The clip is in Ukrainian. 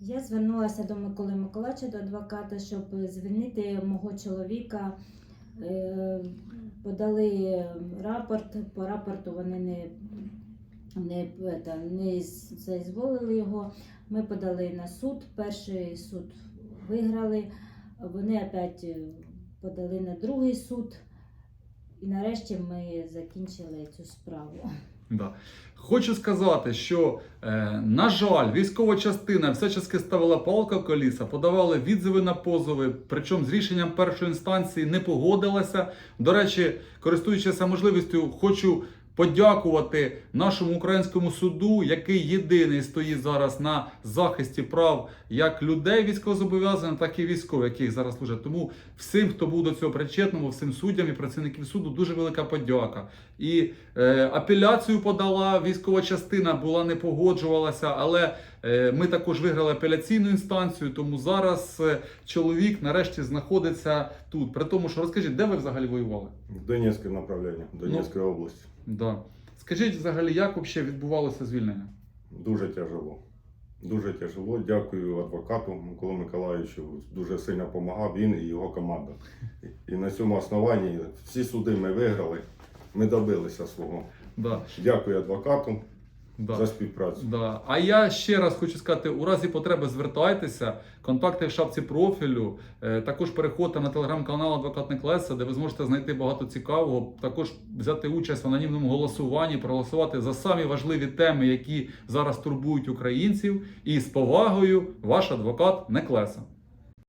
Я звернулася до Миколи Миколаївича, до адвоката, щоб звільнити мого чоловіка. Е, Подали рапорт, по рапорту вони не, не, не з- його. Ми подали на суд. Перший суд виграли. Вони опять подали на другий суд. І нарешті ми закінчили цю справу. Да. Хочу сказати, що, е, на жаль, військова частина всячески ставила палка в коліса, подавали відзиви на позови, причому з рішенням першої інстанції не погодилася. До речі, користуючися можливістю, хочу подякувати нашому українському суду, який єдиний стоїть зараз на захисті прав як людей військовозобов'язаних, так і військових, яких зараз служать. Тому всім, хто був до цього причетному, всім суддям і працівників суду, дуже велика подяка. І е, апеляцію подала військова частина, була не погоджувалася, але ми також виграли апеляційну інстанцію. Тому зараз е, чоловік нарешті знаходиться тут. При тому, що розкажіть, де ви взагалі воювали? В Донецьке направлення, Донецької області. Да. Скажіть взагалі, як взагалі відбувалося звільнення? Дуже тяжело. Дуже тяжело. Дякую адвокату Миколу Миколаївичу. Дуже сильно допомагав він і його команда. І на цьому основанні всі суди ми виграли. Ми добилися свого. Да. Дякую адвокату Да. за співпрацю. Да. А я ще раз хочу сказати: у разі потреби звертайтеся, контакти в шапці профілю. Е, Також переходьте на телеграм-канал Адвокат Неклеса, де ви зможете знайти багато цікавого. Також взяти участь в анонімному голосуванні, проголосувати за самі важливі теми, які зараз турбують українців. І з повагою, ваш адвокат Неклеса.